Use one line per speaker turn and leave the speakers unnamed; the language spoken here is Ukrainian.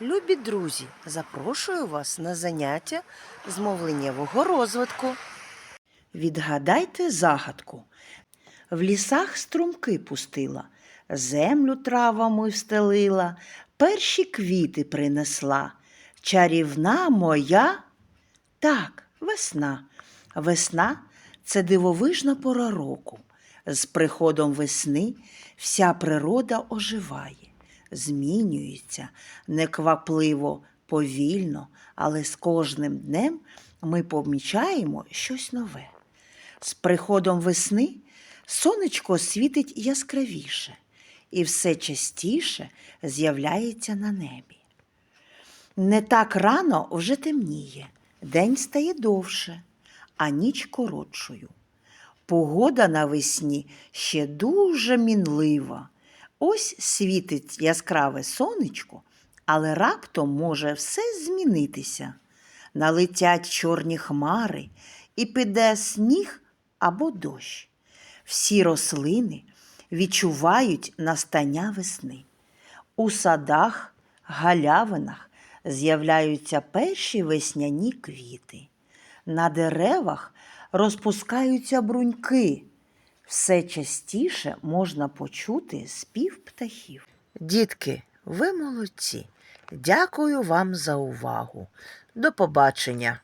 Любі друзі, запрошую вас на заняття з мовленнєвого розвитку. Відгадайте загадку. В лісах струмки пустила, землю травами встелила, перші квіти принесла. Чарівна моя. Так, весна. Весна це дивовижна пора року. З приходом весни вся природа оживає, змінюється неквапливо, повільно, але з кожним днем ми помічаємо щось нове. З приходом весни сонечко світить яскравіше і все частіше з'являється на небі. Не так рано вже темніє, день стає довше, а ніч коротшою. Погода навесні ще дуже мінлива. Ось світить яскраве сонечко, але раптом може все змінитися. Налетять чорні хмари і піде сніг або дощ. Всі рослини відчувають настання весни. У садах, галявинах з'являються перші весняні квіти. На деревах розпускаються бруньки. Все частіше можна почути спів птахів. Дітки, ви молодці. Дякую вам за увагу. До побачення.